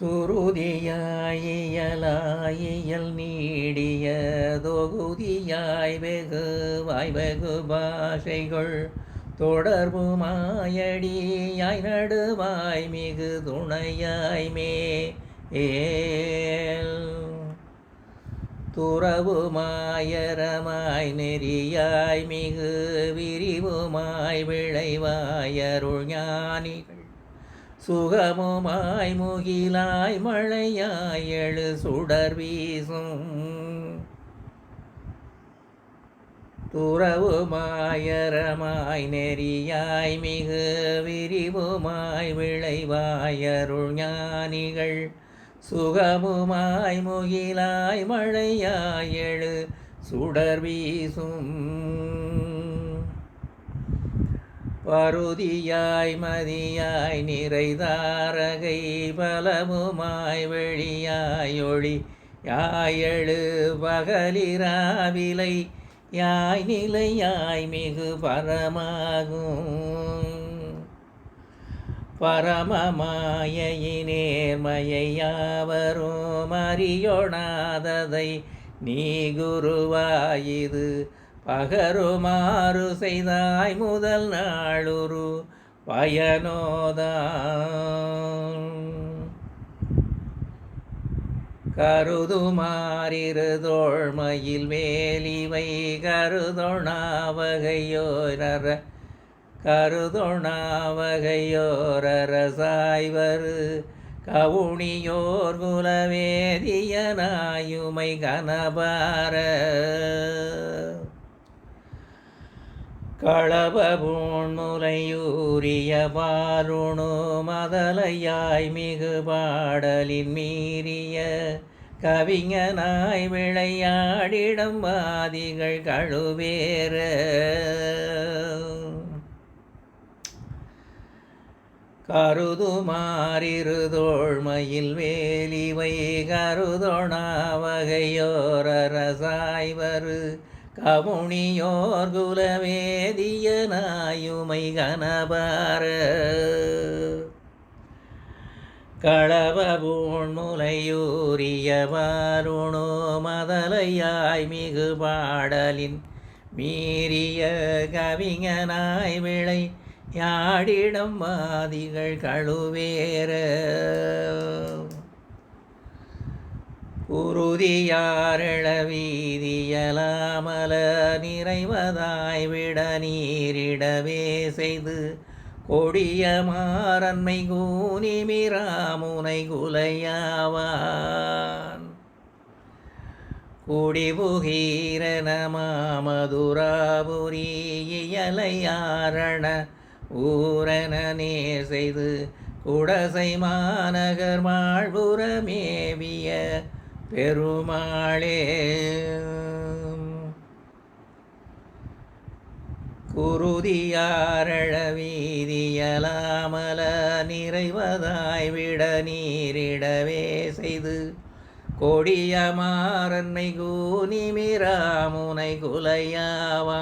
சுருதியாயியலாயியல் நீடிய தொகுதியாய் வெகு வாய்வெகு பாஷைகள் தொடர்பு மாயடியாய் நடுவாய் மிகு துணையாய் மே ஏல். துறவுமாயரமாய் நெறியாய் மிகு விரிவுமாய் விளைவாயருள் ஞானிகள் சுகமுமாய் முகிலாய் மழையாய் எழு சுடர் வீசும். துறவுமாயரமாய் நெறியாய் மிகு விரிவுமாய் விளைவாயருள் ஞானிகள். சுகமுமாய் முகிலாய் மழையாய் எழு சுடர் வீசும். பருதியாய் மதியாய் நிறைதாரகை பலமுமாய் வெளியாய் ஒளி. யாயெழு பகலிராவிலை யாய் நிலையாய் மிகு பரமாகும். பரமமாயினேர்மையாவரும் அறியொணாததை நீ குருவாயிது பகருமாறு செய்தாய் முதல் நாளுரு பயனோதான் கருதுமாறிரு மேலிவை கருதொணாவகையோரர கருதொணாவகையோரரசாய்வரு கவுனியோர் குலவேதியனாயுமை கனபார களபூண்முலையூரிய பாருணு மதலையாய் மிகு பாடலின் மீறிய கவிஞனாய் விளையாடிடம் வாதிகள் கழுவேற. கருதுமாறிருதோழ்மையில் வேலிவை கருதொணா வகையோர ரசாய்வரு கமுனியோர் குலவேதியனாயுமை கனபார களவபூண் முலையூரிய மதலையாய் மிகு பாடலின் மீறிய கவிஞனாய் விளை யாடிடம் வாதிகள் கழுவேற. உறுதியாரள வீதியலா கமல நிறைவதாய் விட நீரிடவே செய்து கொடிய மாறன்மை கூனிமிராமுனை குலையாவான். குடிபுகீரன மாமதுராபுரி இயலையாரண ஊரனே செய்து குடசை மாநகர் மாழ்புறமேவிய பெருமாளே. குருதியாரழவீதியலாமல நிறைவதாய் விட நீரிடவே செய்து கொடியமாறன்னை கூனிமிராமுனை குலையாவான்.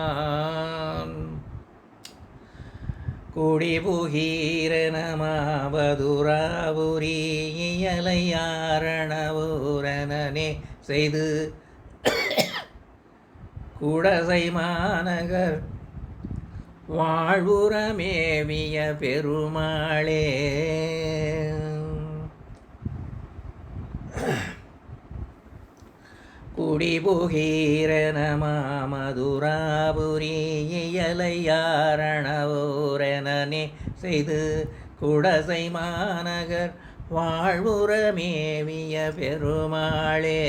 குடிபுகீரனமாவதுராபுரியலையாரணவூரனே செய்து குடசை மாநகர் வாழ்வுரமேவிய பெருமாளே. குடிபுகீரன மாமதுராபுரி இயலையாரணவோரனே செய்து குடசை மாநகர் வாழ்வுரமேவிய பெருமாளே.